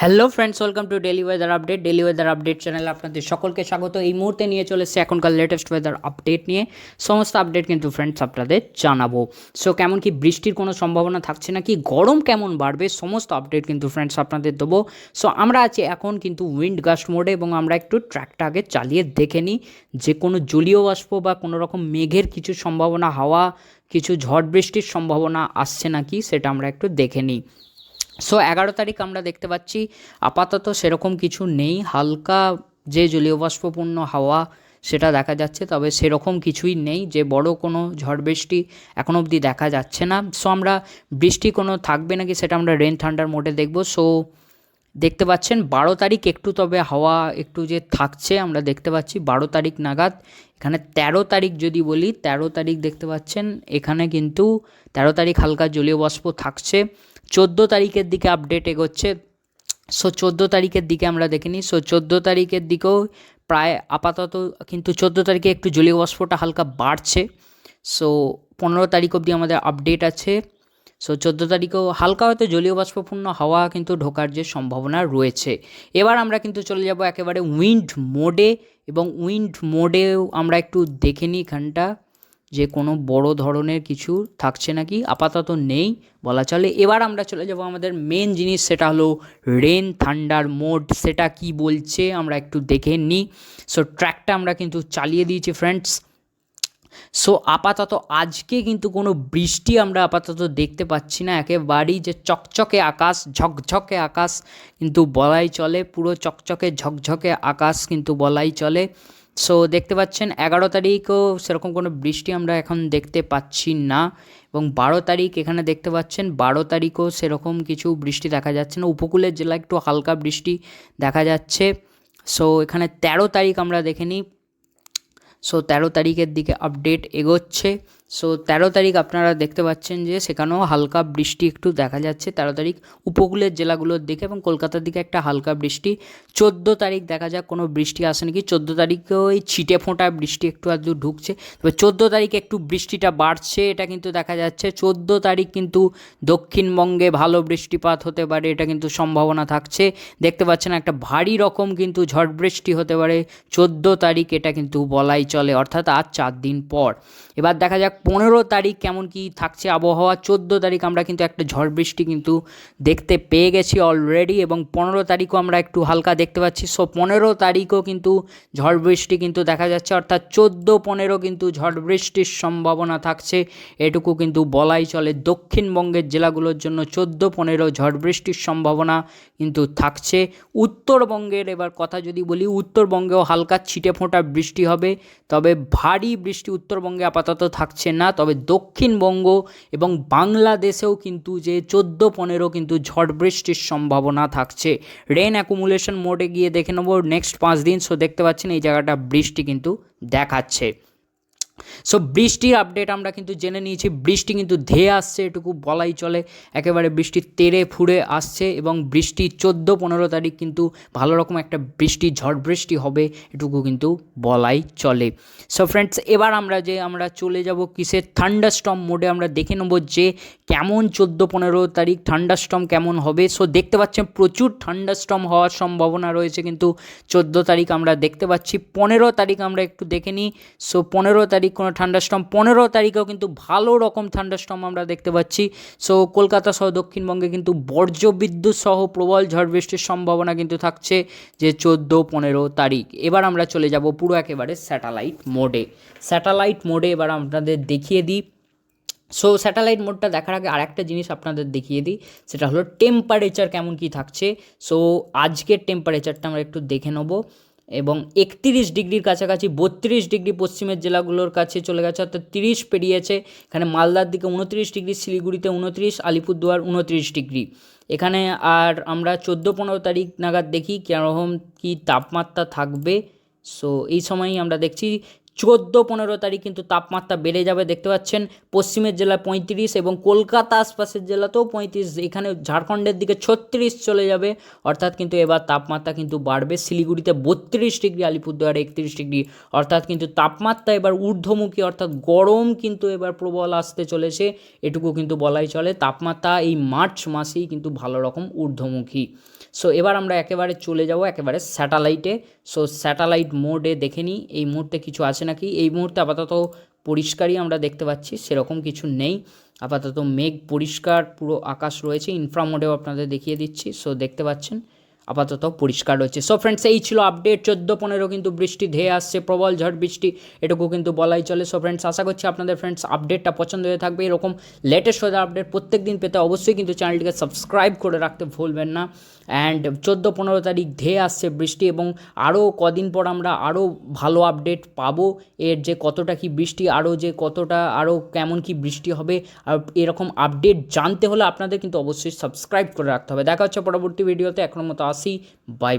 Hello friends welcome to daily weather update daily weather update চ্যানেলে আপনাদের সকলকে স্বাগত। এই মুহূর্তে নিয়ে চলে এসেছে এখনকার লেটেস্ট ওয়েদার আপডেট নিয়ে। সমস্ত আপডেট কিন্তু ফ্রেন্ডস আপনাদের জানাব। সো কেমন কি বৃষ্টির কোনো সম্ভাবনা থাকছে না কি গরম কেমন বাড়বে? সমস্ত আপডেট কিন্তু ফ্রেন্ডস আপনাদের দেবো। সো আমরা আছি এখন কিন্তু উইন্ড গাস্ট মোডে এবং আমরা একটু ট্র্যাকটা আগে চালিয়ে দেখে নিই। যে কোনো জলীয় বাষ্প বা কোনো রকম মেঘের কিছু সম্ভাবনা, হাওয়া, কিছু ঝড় বৃষ্টির সম্ভাবনা আসছে নাকি, সেটা আমরা একটু দেখে নিই। সো এগারো তারিখ আমরা দেখতে পাচ্ছি, আপাতত সেরকম কিছু নেই, হালকা যে জলীয় বাষ্পপূর্ণ হাওয়া সেটা দেখা যাচ্ছে, তবে সেরকম কিছুই নেই, যে বড় কোনো ঝড় বৃষ্টি এখন অবধি দেখা যাচ্ছে না। সো আমরা বৃষ্টি কোনো থাকবে নাকি সেটা আমরা রেন ঠান্ডার মোডে দেখব। সো দেখতে পাচ্ছেন, বারো তারিখ একটু তবে হাওয়া একটু যে থাকছে, আমরা দেখতে পাচ্ছি বারো তারিখ নাগাদ। এখানে তেরো তারিখ যদি বলি, তেরো তারিখ দেখতে পাচ্ছেন, এখানে কিন্তু তেরো তারিখ হালকা জলীয় বাষ্প থাকছে। চোদ্দ তারিখের দিকে আপডেট এগোচ্ছে। সো চোদ্দ তারিখের দিকে আমরা দেখে নিই সো চোদ্দ তারিখের দিকেও প্রায় আপাতত কিন্তু চোদ্দ তারিখে একটু জলীয় বাষ্পটা হালকা বাড়ছে। সো পনেরো তারিখ অবধি আমাদের আপডেট আছে। সো চোদ্দ তারিখেও হালকা হয়তো জলীয় বাষ্পপূর্ণ হাওয়া কিন্তু ঢোকার যে সম্ভাবনা রয়েছে। এবার আমরা কিন্তু চলে যাব একেবারে উইন্ড মোডে এবং উইন্ড মোডেও আমরা একটু দেখে নিই এখানটা। যে কোনো বড় ধরনের কিছু থাকছে নাকি, আপাতত নেই বলা চলে। এবার আমরা চলে যাব আমাদের মেন জিনিস, সেটা হলো রেন থান্ডার মোড সেটা কি বলছে আমরা একটু দেখে নিই। সো ট্র্যাকটা আমরা কিন্তু চালিয়ে দিয়েছি ফ্রেন্ডস সো আপাতত আজকে কিন্তু কোনো বৃষ্টি আমরা আপাতত দেখতে পাচ্ছি না। একেবারেই যে চকচকে আকাশ, ঝকঝকে আকাশ কিন্তু বলাই চলে। পুরো চকচকে, ঝকঝকে আকাশ কিন্তু বলাই চলে। সো দেখতে পাচ্ছেন এগারো তারিখও সেরকম কোনো বৃষ্টি আমরা এখন দেখতে পাচ্ছি না। এবং বারো তারিখ এখানে দেখতে পাচ্ছেন, বারো তারিখও সেরকম কিছু বৃষ্টি দেখা যাচ্ছে না। উপকূলের জেলা একটু হালকা বৃষ্টি দেখা যাচ্ছে। সো এখানে তেরো তারিখ আমরা দেখে নিই। সো তেরো তারিখের দিকে আপডেট এগোচ্ছে। সো তেরো তারিখ আপনারা দেখতে পাচ্ছেন যে সেখানেও হালকা বৃষ্টি একটু দেখা যাচ্ছে। তেরো তারিখ উপকূলের জেলাগুলোর দিকে এবং কলকাতার দিকে একটা হালকা বৃষ্টি। চোদ্দ তারিখ দেখা যাক কোনো বৃষ্টি আসে নাকি। চোদ্দ তারিখেও ওই ছিটে ফোঁটা বৃষ্টি একটু আধটু ঢুকছে। তবে চোদ্দ তারিখে একটু বৃষ্টিটা বাড়ছে, এটা কিন্তু দেখা যাচ্ছে। চোদ্দ তারিখ কিন্তু দক্ষিণবঙ্গে ভালো বৃষ্টিপাত হতে পারে, এটা কিন্তু সম্ভাবনা থাকছে। দেখতে পাচ্ছেন একটা ভারী রকম কিন্তু ঝড় বৃষ্টি হতে পারে। চোদ্দ তারিখ এটা কিন্তু বলাই চলে, অর্থাৎ আজ চার দিন পর। এবার দেখা যাক পনেরো তারিখ কেমন কি থাকছে আবহাওয়া, চোদ্দ তারিখ আমরা কিন্তু একটা ঝড় বৃষ্টি কিন্তু দেখতে পেয়ে গেছি অলরেডি এবং পনেরো তারিখও আমরা একটু হালকা দেখতে পাচ্ছি। সো পনেরো তারিখও কিন্তু ঝড় বৃষ্টি কিন্তু দেখা যাচ্ছে, অর্থাৎ চোদ্দ পনেরো কিন্তু ঝড় বৃষ্টির সম্ভাবনা থাকছে। এটুকু কিন্তু বলাই চলে, দক্ষিণবঙ্গের জেলাগুলোর জন্য চোদ্দ পনেরো ঝড় বৃষ্টির সম্ভাবনা কিন্তু থাকছে। উত্তরবঙ্গের এবার কথা যদি বলি, উত্তরবঙ্গেও হালকা ছিটে ফোঁটা বৃষ্টি হবে, তবে ভারী বৃষ্টি উত্তরবঙ্গে আপাতত থাকছে না, তবে দক্ষিণবঙ্গ এবং বাংলাদেশেও কিন্তু যে চোদ্দ পনেরো কিন্তু ঝড় বৃষ্টির সম্ভাবনা থাকছে। রেন অ্যাকুমুলেশন মোডে গিয়ে দেখে নেব। নেক্সট পাঁচ দিন সো দেখতে পাচ্ছেন এই জায়গাটা বৃষ্টি কিন্তু দেখাচ্ছে। সো বৃষ্টির আপডেট আমরা কিন্তু জেনে নিয়েছি। বৃষ্টি কিন্তু ধেয়ে আসছে, এটুকু বলাই চলে। একেবারে বৃষ্টি তেড়ে ফুড়ে আসছে এবং বৃষ্টি চোদ্দ পনেরো তারিখ কিন্তু ভালো রকম একটা বৃষ্টি, ঝড় বৃষ্টি হবে, এটুকু কিন্তু বলাই চলে। সো ফ্রেন্ডস এবার আমরা যে আমরা চলে যাব কিসের থান্ডারস্টম মোডে আমরা দেখে নেব যে কেমন চোদ্দ পনেরো তারিখ থান্ডারস্টম কেমন হবে। সো দেখতে পাচ্ছেন প্রচুর থান্ডারস্টম হওয়ার সম্ভাবনা রয়েছে কিন্তু চোদ্দ তারিখ আমরা দেখতে পাচ্ছি। পনেরো তারিখ আমরা একটু দেখে নিই। সো পনেরো তারিখ কোনো ঠান্ডাস্টম পনেরো তারিখেও কিন্তু ভালো রকম ঠান্ডাস্টম আমরা দেখতে পাচ্ছি। সো কলকাতা সহ দক্ষিণবঙ্গে কিন্তু বর্জ্য বিদ্যুৎ সহ প্রবল ঝড় বৃষ্টির সম্ভাবনা কিন্তু থাকছে যে চোদ্দ, পনেরো তারিখ। এবার আমরা চলে যাব পুরো একেবারে স্যাটেলাইট মোডে স্যাটেলাইট মোডে এবার আপনাদের দেখিয়ে দিই। সো স্যাটেলাইট মোডটা দেখার আগে আরেকটা জিনিস আপনাদের দেখিয়ে দিই। সেটা হলো টেম্পারেচার কেমন কি থাকছে। সো আজকের টেম্পারেচারটা আমরা একটু দেখে নেব। এবং একত্রিশ ডিগ্রির কাছাকাছি, বত্রিশ ডিগ্রি পশ্চিমের জেলাগুলোর কাছে চলে গেছে, অর্থাৎ তিরিশ পেরিয়েছে। এখানে মালদার দিকে উনত্রিশ ডিগ্রি, শিলিগুড়িতে উনত্রিশ, আলিপুরদুয়ার উনত্রিশ ডিগ্রি। এখানে আর আমরা চোদ্দ, পনেরো তারিখ নাগাদ দেখি কীরকম কী তাপমাত্রা থাকবে। সো এই সময়ই আমরা দেখছি চোদ্দ পনেরো তারিখ কিন্তু তাপমাত্রা বেড়ে যাবে, দেখতে পাচ্ছেন। পশ্চিমের জেলায় পঁয়ত্রিশ এবং কলকাতা আশপাশের জেলাতেও পঁয়ত্রিশ এখানে ঝাড়খণ্ডের দিকে ছত্রিশ চলে যাবে। অর্থাৎ কিন্তু এবার তাপমাত্রা কিন্তু বাড়বে। শিলিগুড়িতে বত্রিশ ডিগ্রি, আলিপুরদুয়ারে একত্রিশ ডিগ্রি। অর্থাৎ কিন্তু তাপমাত্রা এবার ঊর্ধ্বমুখী, অর্থাৎ গরম কিন্তু এবার প্রবল আসতে চলেছে। এটুকু কিন্তু বলাই চলে, তাপমাত্রা এই মার্চ মাসেই কিন্তু ভালো রকম ঊর্ধ্বমুখী। সো এবার আমরা একেবারে চলে যাব একেবারে স্যাটেলাইটে সো স্যাটেলাইট মোডে দেখে নিই, এই মুহূর্তে কিছু আছে নাকি? এই মুহূর্তে আপাতত পরিষ্কারই আমরা দেখতে পাচ্ছি, সেরকম কিছু নেই। আপাতত মেঘ পরিষ্কার, পুরো আকাশ রয়েছে। ইনফ্রা মোডেও আপনাদের দেখিয়ে দিচ্ছি। সো দেখতে পাচ্ছেন আপাতত পরিষ্কার রয়েছে। সো ফ্রেন্ডস এই ছিল আপডেট চোদ্দ পনেরো, কিন্তু বৃষ্টি ধেয়ে আসছে, প্রবল ঝড় বৃষ্টি, এটুকু কিন্তু বলাই চলে। সো ফ্রেন্ডস আশা করছি আপনাদের ফ্রেন্ডস আপডেটটা পছন্দ হয়ে থাকবে। এরকম লেটেস্ট ওয়েদার আপডেট প্রত্যেক দিন পেতে অবশ্যই কিন্তু চ্যানেলটিকে সাবস্ক্রাইব করে রাখতে ভুলবেন না। অ্যান্ড চোদ্দ পনেরো তারিখ ধেয়ে আসছে বৃষ্টি এবং আরও কদিন পর আমরা আরও ভালো আপডেট পাবো। এর যে কতটা কি বৃষ্টি, আরও যে কতটা, আরও কেমন কি বৃষ্টি হবে এরকম আপডেট জানতে হলে আপনাদের কিন্তু অবশ্যই সাবস্ক্রাইব করে রাখতে হবে। দেখা হচ্ছে পরবর্তী ভিডিওতে এখনও মতো আসি बाय बाई